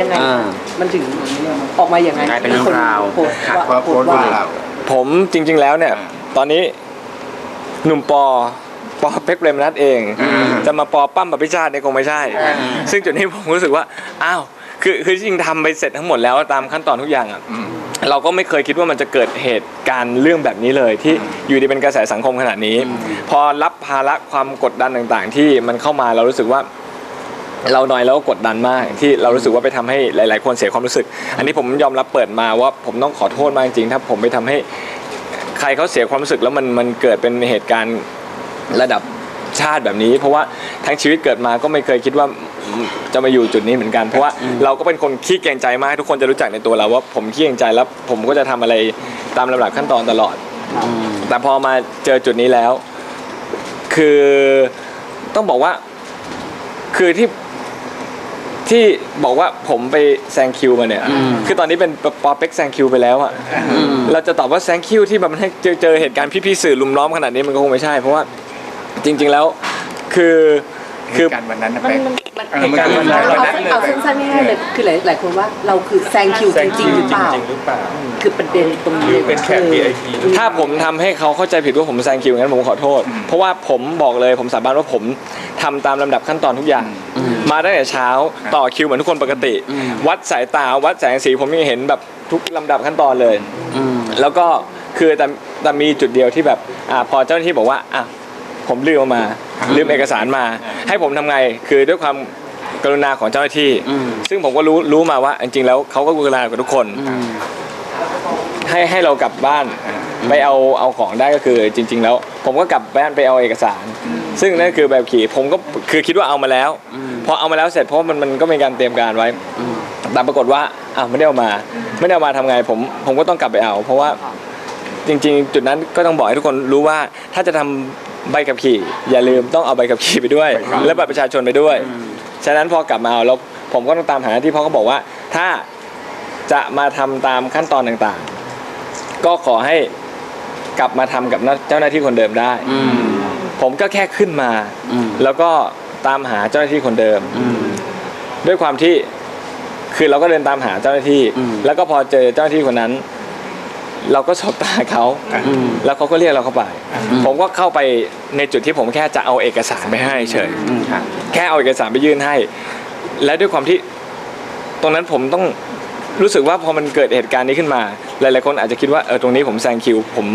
ยังไงอ่า มันถึงออกมาอย่างไงกลายเป็นเรื่องราว โพสต์ค่ะว่าว่าโพโพสสต์ต์ว่าว่าเรา ผมจริง ๆ แล้วเนี่ย อ่าตอนนี้หนุ่มปอปอเป็กเปรมนัทเองจะมาปอปั้มปพิชาติเนี่ยคงไม่ใช่ ซึ่งจุดนี้ผมรู้สึกว่าอ้าวคือคือจริงๆทำไปเสร็จทั้งหมดแล้วตามขั้นตอนทุกอย่างอะ อืม เราก็ไม่เคยคิดว่ามันจะเกิดเหตุการณ์เรื่องแบบนี้เลยที่อยู่ดีเป็นกระแสสังคมขนาดนี้ พอรับภาระความกดดันต่างๆ ที่มันเข้ามาเรารู้สึกว่า เราหน่อยแล้วก็กดดันมากที่เรารู้สึกว่าไปทำให้หลาย ๆ คนเสียความรู้สึก อันนี้ผมยอมรับเปิดมาว่าผมต้องขอโทษมากจริงๆถ้าผมไปทำให้ใครเขาเสียความรู้สึกแล้วมันมันเกิดเป็นเหตุการณ์ระดับชาติแบบนี้ เพราะว่าทั้งชีวิตเกิดมาก็ไม่เคยคิดว่าจะมาอยู่จุดนี้เหมือนกัน เพราะว่าเราก็เป็นคนขี้เกรงใจมากทุกคนจะรู้จักในตัวเราว่าผมขี้เกรงใจแล้วผมก็จะทำอะไรตามลำดับขั้นตอนตลอด แต่พอมาเจอจุดนี้แล้ว คือต้องบอกว่า คือที่ ที่บอกว่าผมไปแซงคิวมาเนี่ยอืมคือตอนนี้เป็นปอเป็กแซงคิวไปแล้วอะอืมเราจะตอบว่าแซงคิวที่แบบมันให้เจอเจอเหตุการณ์พี่ๆสื่อลุมล้อมขนาดนี้มันก็คงไม่ใช่ เพราะว่าจริง ๆแล้วคือคือการวันนั้นนะมันแป๊กมันมันเออมันคือเอาวันเอานั้นเลยเอาสั้นๆง่ายๆเลยคือหลายหลายคนว่าเราคือแซงคิวจริงๆหรือเปล่าจริงๆหรือเปล่าคือประเด็นตรงหรืนี้อเป็นแขก VIP หรือถ้าผมทำให้เขาเข้าใจผิดว่าผมแซงคิวงั้นผมขอโทษ เพราะว่าผมบอกเลยผมสาบานว่าผมทำตามลำดับขั้นตอนทุกอย่าง มาตั้งแต่เช้าต่อคิวเหมือนทุกคนปกติอืมวัดสายตาวัดแสงสีผมยังเห็นแบบทุกลำดับขั้นตอนเลยอืมแล้วก็คือแต่แต่มีจุดเดียวที่แบบอ่าพอเจ้าหน้าที่บอกว่าอะผมลืมเอามาลืมเอกสารมา ให้ผมทำไงคือด้วยความกรุณาของเจ้าหน้าที่อืมซึ่งผมก็รู้รู้มาว่า จริงๆ แล้วเขาก็กรุณากับทุกคนอืมให้ให้เรากลับบ้านไปเอาเอาของได้ก็คือจริง ๆ แล้ว ผมก็กลับบ้านไปเอาเอกสาร ซึ่งนั่นคือแบบขี่ผมก็คือคิดว่าเอามาแล้วอืม พอเอามาแล้วเสร็จเพราะมันมันก็มีการเตรียมการไว้อืมแต่ปรากฏว่าอ้าวไม่ได้เอามา ไม่ได้เอามาทำไงผมผมก็ต้องกลับไปเอา เพราะว่าจริง ๆ จุดนั้นก็ต้องบอกให้ทุกคนรู้ว่าถ้าจะทำใบขับขี่ อย่าลืมต้องเอาใบขับขี่ไปด้วย และบัตรประชาชนไปด้วย ฉะนั้นพอกลับมาเอาแล้วผมก็ต้องตามหาหน้าที่เพราะเขาบอกว่า ถ้าจะมาทำตามขั้นตอนต่างๆ ก็ขอให้กลับมาทำกับเจ้าหน้าที่คนเดิมได้อืมผมก็แค่ขึ้นมาอืมแล้วก็ ตามหาเจ้าหน้าที่คนเดิมอืมด้วยความที่คือเราก็เดินตามหาเจ้าหน้าที่อืมแล้วก็พอเจอเจ้าหน้าที่คนนั้น เราก็สบตาเขาอืมแล้วเขาก็เรียกเราเข้าไปอืมผมก็เข้าไปในจุดที่ผมแค่จะเอาเอกสารไปให้เฉยอืมค่ะแค่เอาเอกสารไปยื่นให้ และด้วยความที่ตรงนั้นผมต้องรู้สึกว่าพอมันเกิดเหตุการณ์นี้ขึ้นมา หลายๆคนอาจจะคิดว่าเออตรงนี้ผมแซงคิวผม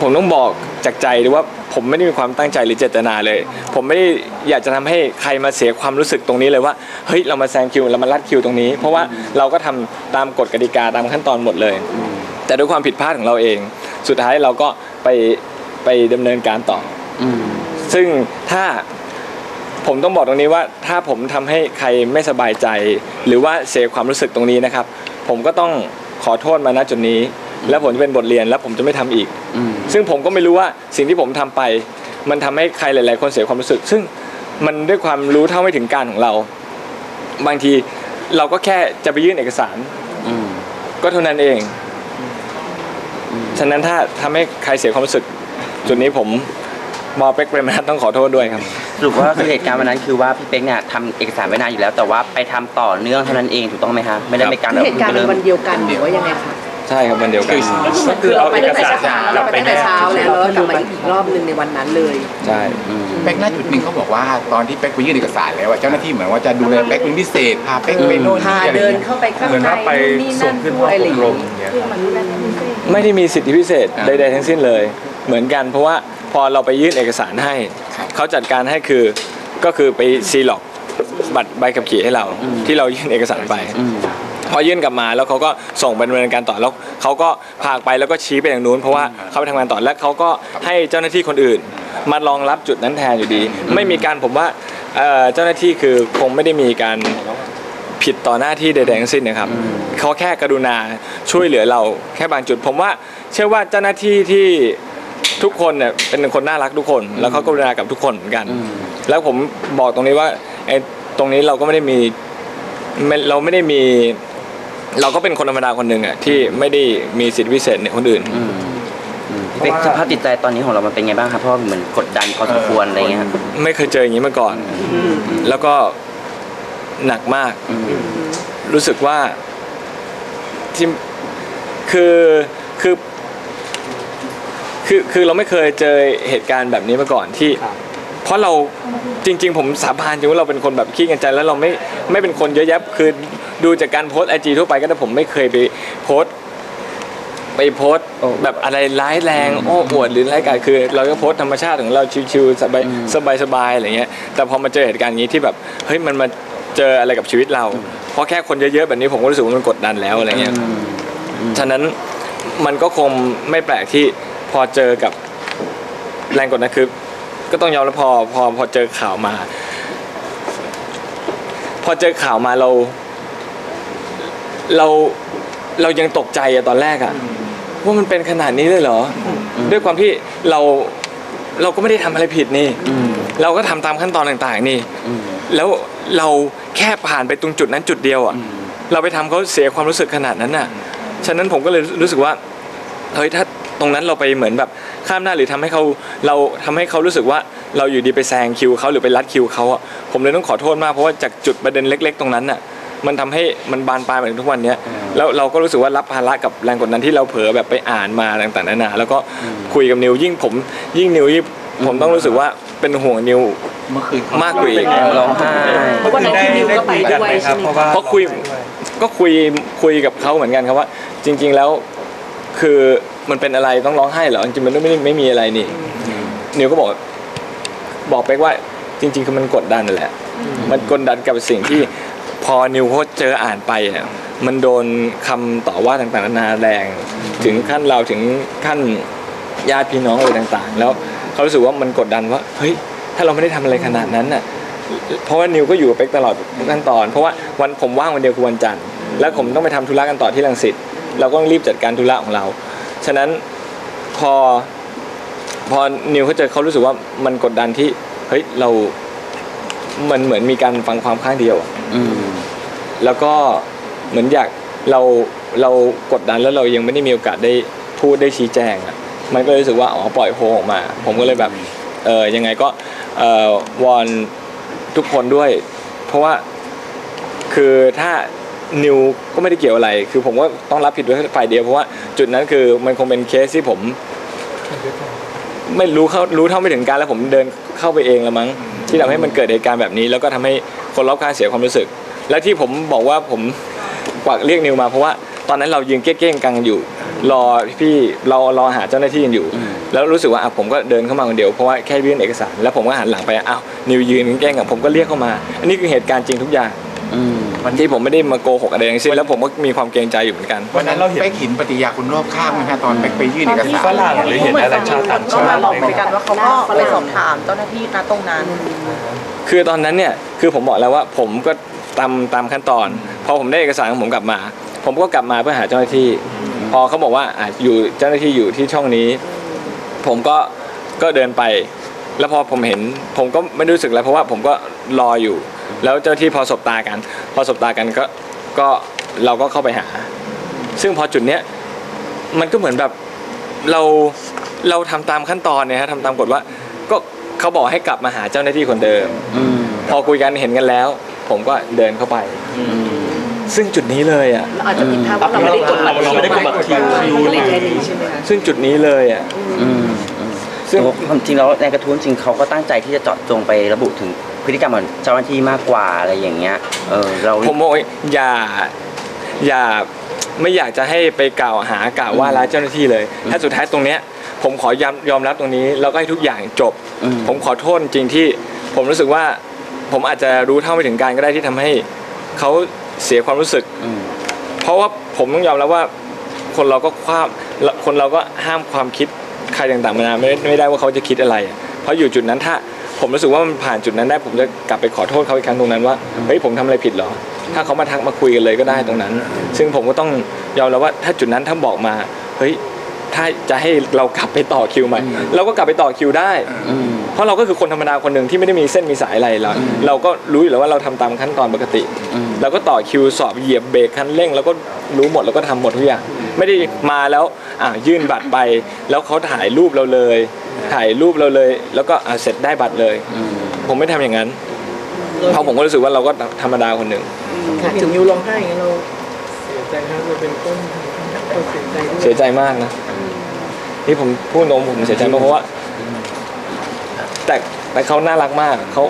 ผมต้องบอกจากใจเลยว่า ผมไม่ได้มีความตั้งใจหรือเจตนาเลย ผมไม่ได้อยากจะทำให้ใครมาเสียความรู้สึกตรงนี้เลยว่าเฮ้ยเรามาแซงคิวเรามาลัดคิวตรงนี้ เพราะว่าเราก็ทำตามกฎกติกาตามขั้นตอนหมดเลย แต่ด้วยความผิดพลาดของเราเอง สุดท้ายเราก็ไปไปดำเนินการต่ออืมซึ่งถ้าผมต้องบอกตรงนี้ว่าถ้าผมทำให้ใครไม่สบายใจ หรือว่าเสียความรู้สึกตรงนี้นะครับ ผมก็ต้องขอโทษมาณจุดนี้ แล้วผมจะเป็นบทเรียนแล้วผมจะไม่ทำอีกอืมซึ่งผมก็ไม่รู้ว่าสิ่งที่ผมทำไป มันทำให้ใครหลาย ๆ คนเสียความรู้สึก ซึ่งมันด้วยความรู้เท่าไม่ถึงการของเรา บางทีเราก็แค่จะไปยื่นเอกสารอืมก็เท่านั้นเอง ฉะนั้นถ้าทำให้ใครเสียความรู้สึก จุดนี้ผมมอเป็กเปรมนัทต้องขอโทษด้วยครับสรุปว่าคือเหตุการณ์วันนั้นคือว่าพี่เป๊กเนี่ยทำเอกสารไว้นานอยู่แล้ว แต่ว่าไปทำต่อเนื่องเท่านั้นเองถูกต้องไหมคะไม่ได้มีการคือเหตุการณ์เริ่ในมวันเดียวกันหรือว่ายังไงคะ ใช่ครับวันเดียวกันก็คือเอาเอกสารเราไปตั้งแต่เช้าแล้วแล้วกลับมาอีกรอบหนึ่งในวันนั้นเลยใช่อืมแป๊กหน้าจุดหนึ่งเขาบอกว่าตอนที่แป๊กไปยื่นเอกสารแล้วอะเจ้าหน้าที่เหมือนว่าจะดูแลแป๊กเป็นพิเศษพาแป๊กไปโน่นพานี่อะไรเดินเงี้ยเข้าไปข้างเหมือนในว่าไปนู่นนี่ส่นั่งนขึ้นด้ห้วอยงอะไรออบย่างรเงี้มยอย่างเงี้ยไม่ได้มีสิทธิพิเศษใดๆทั้งสิ้นเลย เหมือนกันเพราะว่าพอเราไปยื่นเอกสารให้ เขาจัดการให้คือก็คือไปซีล็อกบัตรใบขับขี่ให้เราอืมที่เรายื่นเอกสารไปอืม พอยื่นกลับมาแล้วเขาก็ส่งไปดำเนินการต่อแล้วเขาก็พากไปแล้วก็ชี้ไปอย่างนู้น เพราะว่าเขาไปทำงานต่อแล้วเขาก็ให้เจ้าหน้าที่คนอื่น มารองรับจุดนั้นแทนอยู่ดี ไม่มีการผมว่าเอ่อเจ้าหน้าที่คือคงไม่ได้มีการผิดต่อหน้าที่ใดๆทั้งสิ้นนะครับเขาแค่กรุณาช่วยเหลือเราแค่บางจุด ผมว่าเชื่อว่าเจ้าหน้าที่ที่ทุกคนเนี่ยเป็นคนน่ารักทุกคน แล้วเขากรุณากับทุกคนเหมือนกัน แล้วผมบอกตรงนี้ว่าไอ้ตรงนี้เราก็ไม่ได้มีไม่เราไม่ได้มี เราก็เป็นคนธรรมดาคนหนึ่งอะที่ไม่ได้มีสิทธิพิเศษเนี่ยคนอื่น อืมอืมพี่เป๊กสภาพจิตใจตอนนี้ของเรามันเป็นไงบ้างครับเพราะว่าเหมือนกดดันพอสมควรอะไรเงี้ยไม่เคยเจออย่างนี้มาก่อน แล้วก็หนักมาก อืม รู้สึกว่าที่คือคือคือคือเราไม่เคยเจอเหตุการณ์แบบนี้มาก่อนที่เพราะเราจริง ๆ ผมสาบานจริงว่าเราเป็นคนแบบขี้กันใจแล้วเราไม่ไม่เป็นคนเยอะแยะคือ ดูจากการโพสไอจีทั่วไปก็ได้ผมไม่เคยไปโพสต์ไปโพสต์แบบอะไรร้ายแรงโอ้อวดหรือร้ายกาจคือ เราก็โพสต์ธรรมชาติของเราชิวๆสบายสบายสบายอะไรเงี้ยแต่พอมาเจอเหตุการณ์อย่างนี้ที่แบบเฮ้ยมันมาเจออะไรกับชีวิตเรา เพราะแค่คนเยอะๆแบบนี้ผมก็รู้สึกว่ามันกดดันแล้วอะไรเงี้ยฉะนั้นมันก็คงไม่แปลกที่พอเจอกับแรงกดดันคือก็ต้องยอมรับพอพอพอเจอข่าวมา พอเจอข่าวมาเรา เราเรายังตกใจอะตอนแรกอะว่ามันเป็นขนาดนี้เลยเหรออด้วยความที่เราเราก็ไม่ได้ทำอะไรผิดนี่อืมเราก็ทำตามขั้นตอนต่างๆนี่อืมแล้วเราแค่ผ่านไปตรงจุดนั้นจุดเดียวอะ เราไปทำเขาเสียความรู้สึกขนาดนั้นน่ะ ฉะนั้นผมก็เลยรู้สึกว่า เฮ้ยถ้าตรงนั้นเราไปเหมือนแบบข้ามหน้าหรือทำให้เขาเราทำให้เขารู้สึกว่าเราอยู่ดีไปแซงคิวเขาหรือไปรัดคิวเขาอะผมเลยต้องขอโทษมากเพราะว่าจากจุดประเด็นเล็ก ๆ ตรงนั้นน่ะ มันทำให้มันบานปลายมาถึงทุกวันเนี้ยแล้วเราก็รู้สึกว่ารับภาระกับแรงกดดันที่เราเผลอแบบไปอ่านมาต่างๆนานาแล้วก็คุยกับนิวยิ่งผมยิ่งนิวยิ่งผมต้องรู้สึกว่าเป็นห่วงนิวเมื่อคืนเขมากกว่าอีกร้องไห้เพราะวันนั้นที่นิวก็ไปด้วยใช่ไหมเพราะว่าเพราะคุยก็คุยคุยกับเขาเหมือนกันครับว่า จริง ๆแล้วคือมันเป็นอะไรต้องร้องไห้เหรอจริงๆมันไม่ได้ไม่มีอะไรนี่นิวก็บอก บอกไปกว่าจริง ๆ คือมันกดดันนั่นแหละ มันกดดันกับสิ่งที่ พอนิวเขาเจออ่านไปอะมันโดนคำต่อว่าต่างๆนานาแรง ถึงขั้นเราถึงขั้นญาติพี่น้องอะไรต่างๆ แล้วเขารู้สึกว่ามันกดดันว่าเฮ้ยถ้าเราไม่ได้ทำอะไรขนาดนั้นน่ะเพราะว่านิวก็อยู่กับเป๊กตลอดขั้นตอน เพราะว่าวันผมว่างวันเดียวคือวันจันทร์แล้วผมต้องไปทำธุระกันต่อที่รังสิตเราก็ต้องรีบจัดการธุระของเรา ฉะนั้นพอพอนิวเขาเจอเขารู้สึกว่ามันกดดันที่เฮ้ยเรา มันเหมือนมีการฟังความข้างเดียวอืม แล้วก็เหมือนอยากเราเรากดดันแล้วเรายังไม่ได้มีโอกาสได้พูดได้ชี้แจงอะมันก็เลยรู้สึกว่าอ๋อปล่อยโฮออกมา ผมก็เลยแบบเออยังไงก็เออวอนทุกคนด้วย เพราะว่าคือถ้านิวก็ไม่ได้เกี่ยวอะไร คือผมก็ต้องรับผิดด้วยฝ่ายเดียวเพราะว่าจุดนั้นคือมันคงเป็นเคสที่ผม ไม่รู้เข้ารู้เท่าไม่ถึงการแล้วผมเดินเข้าไปเองละมั้งที่ทำให้มันเกิดเหตุการณ์แบบนี้ แล้วก็ทำให้คนรอบข้างเสียความรู้สึก และที่ผมบอกว่าผมกวักเรียกนิวมาเพราะว่าตอนนั้นเรายืนเก้งๆกังอยู่ รอพี่เรารอหาเจ้าหน้าที่กันอยู่อืมแล้วรู้สึกว่าอะผมก็เดินเข้ามาคนเดียวเพราะว่าแค่ยื่นเอกสาร แล้วผมก็หันหลังไปอ้าวนิวยืนแกล้งกับผมก็เรียกเข้ามา อันนี้คือเหตุการณ์จริงทุกอย่างอืมที่ผมไม่ได้มาโกหกอะไรทั้งสิ้นแล้วผมก็มีความเกรงใจอยู่เหมือนกัน วันนั้นเราเป๊กเห็นปฏิกิริยาคนรอบข้างไหมฮะตอนเป๊กไปยื่นเอกสารฝรั่งหรือเห็นอะไรชาวต่างก็ชามาติบอกเหมือนกันว่าเขาก็ไปสอบถามเจ้าหน้าที่นะตรงนั้น คือตอนนั้นเนี่ยคือผมบอกแล้วว่าผมก็ ตามตามขั้นตอน พอผมได้เอกสารของผมกลับมา ผมก็กลับมาเพื่อหาเจ้าหน้าที่ พอเขาบอกว่าอะอยู่เจ้าหน้าที่อยู่ที่ช่องนี้ ผมก็ก็เดินไป แล้วพอผมเห็นผมก็ไม่รู้สึกอะไรเพราะว่าผมก็รออยู่ แล้วเจ้าหน้าที่พอสบตากัน พอสบตากันก็ก็เราก็เข้าไปหา ซึ่งพอจุดเนี้ยมันก็เหมือนแบบเราเราทำตามขั้นตอนเนี่ยฮะทำตามกฎว่า ก็เขาบอกให้กลับมาหาเจ้าหน้าที่คนเดิมอืมพอคุยกันเห็นกันแล้ว ผมก็เดินเข้าไปอืมซึ่งจุดนี้เลยอะเราอาจจะผิดพลาดว่าเราไม่ได้กดบัตรเราไม่ได้กดบัตรคิวก็เลยแค่นี้ใช่ไหมคะซึ่งจุดนี้เลยอะอืมอืมซึ่งความจริงแล้วในกระทู้จริงเขาก็ตั้งใจที่จะเจาะจงไประบุถึงพฤติกรรมของเจ้าหน้าที่มากกว่าอะไรอย่างเงี้ย เออเราผมบอกว่าอย่าอย่าไม่อยากจะให้ไปกล่าวหากล่าวว่าร้ายเจ้าหน้าที่เลย ถ้าสุดท้ายตรงเนี้ย ผมขอยอมยอมรับตรงนี้ แล้วก็ให้ทุกอย่างจบอืมผมขอโทษจริงที่ ผมรู้สึกว่า ผมอาจจะรู้เท่าไม่ถึงการก็ได้ที่ทำให้เขาเสียความรู้สึก อืม เพราะว่าผมต้องยอมรับว่าคนเราก็ความคนเราก็ห้ามความคิดใครต่างๆมานาไม่ไม่ได้ว่าเขาจะคิดอะไรอะเพราะอยู่จุดนั้นถ้าผมรู้สึกว่ามันผ่านจุดนั้นได้ ผมจะกลับไปขอโทษเขาอีกครั้งตรงนั้นว่าเฮ้ยผมทำอะไรผิดเหรอ ถ้าเขามาทักมาคุยกันเลยก็ได้ตรงนั้น ซึ่งผมก็ต้องยอมรับว่าถ้าจุดนั้นถ้าบอกมาเฮ้ย ถ้าจะให้เรากลับไปต่อคิวใหม่เราก็กลับไปต่อคิวได้อืมเพราะเราก็คือคนธรรมดาคนหนึ่งที่ไม่ได้มีเส้นมีสายอะไรเราเราก็รู้อยู่แล้วว่าเราทำตามขั้นตอนปกติอืมเราก็ต่อคิวสอบเหยียบเบรกคันเร่งแล้วก็รู้หมดแล้วก็ทำหมดทุกอย่างไม่ได้มาแล้วอ่ายื่นบัตรไป แล้วเขาถ่ายรูปเราเลย ถ่ายรูปเราเลย แล้วก็อ่าเสร็จได้บัตรเลยอืมผมไม่ทำอย่างนั้นเพราะผมก็รู้สึกว่าเราก็ธรรมดาคนหนึ่งค่ะเห็ถึนงนิวร้องไห้อย่างนี้เราเสียใจครับเราเป็นต้นเราเสียใจด้วยเสียใจมากนะ นี่ผมพูดตรงผมเสียใจมากเพราะว่า แต่แต่เขาน่ารักมากเขา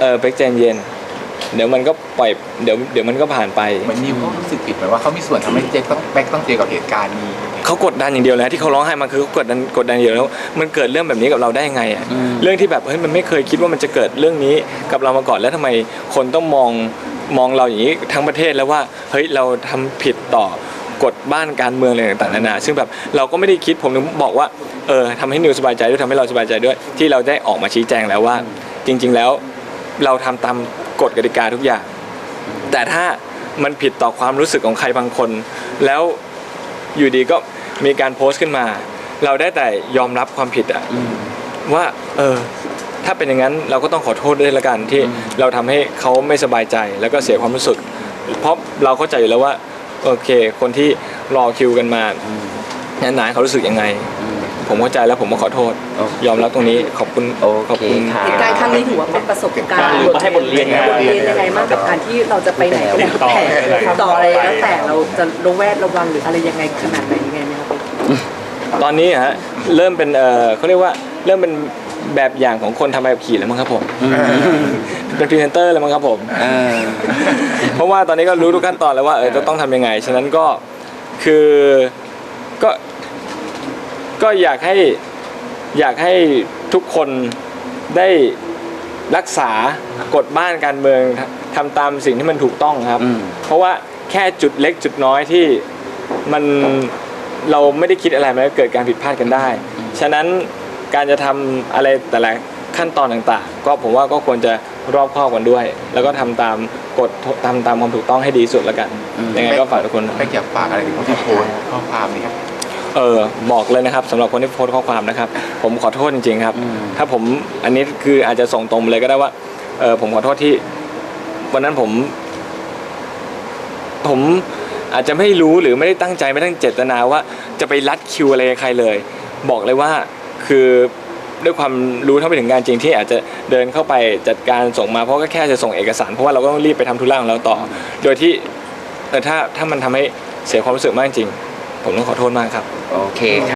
เออเป็กใจเย็น เดี๋ยวมันก็ปล่อยเดี๋ยวเดี๋ยวมันก็ผ่านไป เหมือนนิวเขารู้สึกผิดเหมือนว่าเขามีส่วนทำให้เจ๊ต้องแบ็คต้องเจอกับเหตุการณ์นี้ เขากดดันอย่างเดียวเลยนะที่เขาร้องไห้มาคือเขากดดันกดดันอย่างเดียวแล้ว มันเกิดเรื่องแบบนี้กับเราได้ยังไงอะอืม เรื่องที่แบบเฮ้ยมันไม่เคยคิดว่ามันจะเกิดเรื่องนี้กับเรามาก่อนแล้วทำไมคนต้องมองมองเราอย่างนี้ทั้งประเทศแล้วว่าเฮ้ยเราทำผิดต่อ กฎบ้านการเมืองอะไรต่างๆนานาซึ่งแบบเราก็ไม่ได้คิดผมถึงบอกว่าเออทำให้นิวสบายใจด้วยทำให้เราสบายใจด้วย ที่เราได้ออกมาชี้แจงแล้วว่า จริง ๆแล้วเราทำตามกฎกติกาทุกอย่าง แต่ถ้ามันผิดต่อความรู้สึกของใครบางคน แล้วอยู่ดีก็มีการโพสต์ขึ้นมา เราได้แต่ยอมรับความผิดอะว่าเออถ้าเป็นอย่างนั้นเราก็ต้องขอโทษด้วยละกันที่เราทำให้เขาไม่สบายใจแล้วก็เสียความรู้สึก เพราะเราเข้าใจอยู่แล้วว่า โอเค คนที่รอคิวกันมาอืมนานๆเขารู้สึกยังไงอืมผมเข้าใจแล้วผมก็ขอโทษโอเคยอมรับตรงนี้ขอบคุณโอขอบเคคุณค่ะเหตุการณ์ครั้งนี้ถือว่าเป็นประสบการณ์หรือว่าให้บทเรียนไงบทเรียนยังไงบ้างกับการที่เราจะไปไหนก็แล้วแต่ต่ออะไรแล้วแต่เราจะระแวดระวังหรืออะไรยังไงขนาดไหนยังไงไหมครับตอนนี้ฮะเริ่มเป็นเออเขาเรียกว่าเริ่มเป็น แบบอย่างของคนทำใบขับขี่แล้วมั้งครับผมเป็นพรีเซนเตอร์แล้วมั้งครับผมเออเพราะว่าตอนนี้ก็รู้ทุกขั้นตอนแล้วว่าเออจะต้องทำยังไง ฉะนั้นก็คือก็ก็อยากให้อยากให้ทุกคนได้รักษากฎบ้านการเมืองทำตามสิ่งที่มันถูกต้องครับอืมเพราะว่าแค่จุดเล็กจุดน้อยที่มันเราไม่ได้คิดอะไรมันก็เกิดการผิดพลาดกันได้ ฉะนั้น การจะทำอะไรแต่ละขั้นตอนต่างๆ ก็ผมว่าก็ควรจะรอบคอบกันด้วย แล้วก็ทำตามกฎทำตามความถูกต้องให้ดีที่สุดแล้วกันอืมยังไงก็ฝากทุกคนแบ็คอยากฝากอะไรถึงคนที่โพสต์ข้อความนี้ครับเออบอกเลยนะครับสำหรับคนที่โพสต์ข้อความนะครับ ผมขอโทษจริงๆครับอืมถ้าผมอันนี้คืออาจจะส่งตรงเลยก็ได้ว่าเออผมขอโทษที่วันนั้นผม ผมอาจจะไม่รู้หรือไม่ได้ตั้งใจไม่ได้เจตนาว่าจะไปรัดคิวอะไรกับใครเลย บอกเลยว่า คือด้วยความรู้เท่าไม่ถึงงานจริงที่อาจจะเดินเข้าไปจัดการส่งมาเพราะก็แค่จะส่งเอกสาร เพราะว่าเราก็ต้องรีบไปทำธุระของเราต่อ โดยที่แต่ถ้าถ้ามันทำให้เสียความรู้สึกมากจริง ผมต้องขอโทษมากครับ โอเค